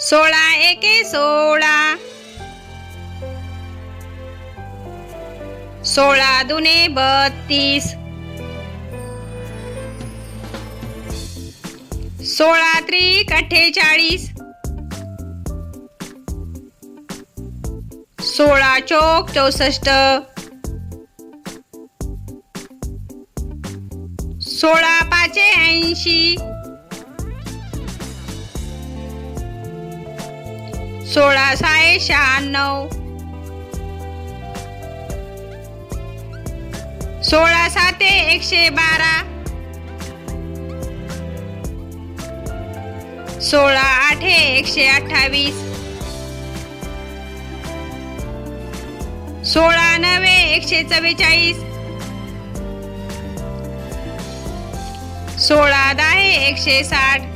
सोळा एके सोळा. सोळा दुने बत्तीस. सोळा त्रिक अठ्ठेचाळीस सोळा चोक चौसष्ट. सोळा पाचशे ऐंशी. सोळा साये शहाण्णव. सोळा साते एकशे बारा. सोळा आठे एकशे अठ्ठावीस. सोळा नवे एकशे चव्वेचाळीस. सोळा दहा एकशे साठ.